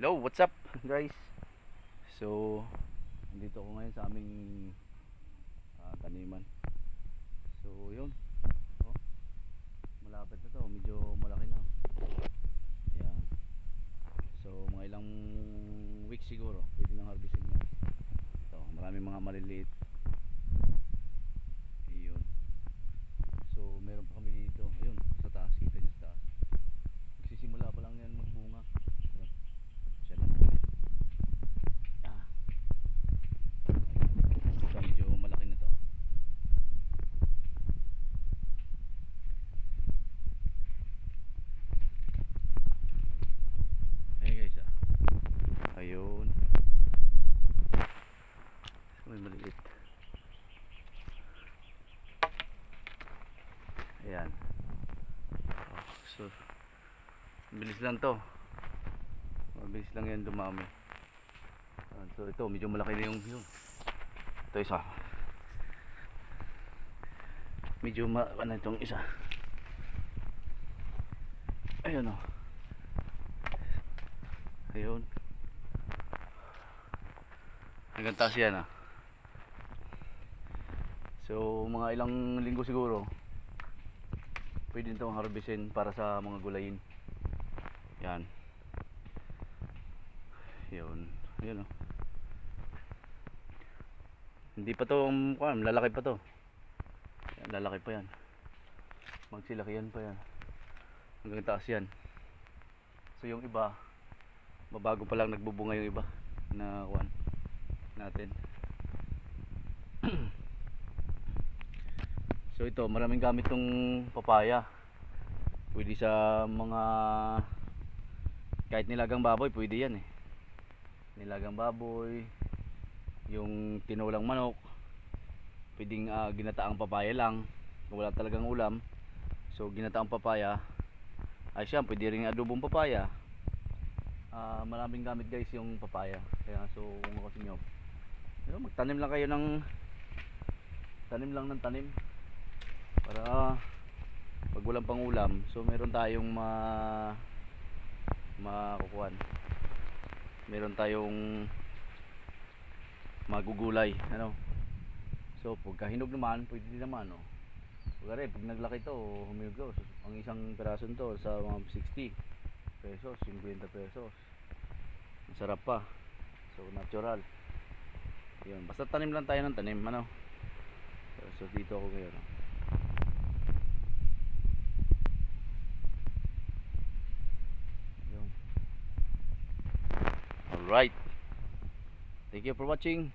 Hello, what's up guys? So, nandito ako ngayon sa aming ah, taniman. So, yun. Oh, malapit na to, medyo malaki na. Ayan. So, mga ilang weeks siguro, pwede nang harvestin yan. Ito, maraming mga maliliit. Ayun. So, meron pa kami dito. Ayun, sa taas, kita niyo sa taas. Magsisimula pa lang yan magbunga. Ayun. Siya lang. Ah. Ito, medyo malaki na to. Ayun guys ah. Ayun. May maliit. Ayan. Oh, so, bilis lang to. Mabilis lang yan dumami. So ito, medyo malaki na yung yun. Ito isa. Medyo ma ano itong isa. Ayun o. Ayun. Hanggang taas yan ah. So mga ilang linggo siguro pwede itong harvestin para sa mga gulayin. Yan. Yun. Yun oh. Hindi pa to, um, lalaki pa to. Yan, lalaki pa yan. Magsilakihan pa yan. Hanggang taas yan. So yung iba, mabago pa lang nagbubunga yung iba na kuwan natin. So ito, maraming gamit tong papaya. Pwede sa mga kahit nilagang baboy, pwede yan eh. Nilagang baboy, yung tinulang manok, pwedeng ah, ginataang papaya lang, kung wala talagang ulam. So ginataang papaya, ay siya, pwede rin adobong papaya. Ah, maraming gamit guys yung papaya. Kaya so kung ako sa inyo, yun, magtanim lang kayo ng tanim lang ng tanim para pag walang pangulam so meron tayong ma makukuhan. Meron tayong magugulay ano? So pagka hinog naman pwede din naman no? Pag pag naglaki to huminog to so, ang isang peraso to sa mga 60 pesos 50 pesos. Masarap pa. So natural. Yun basta tanim lang tayo ng tanim ano? So, dito ako ngayon? Alright. Thank you for watching.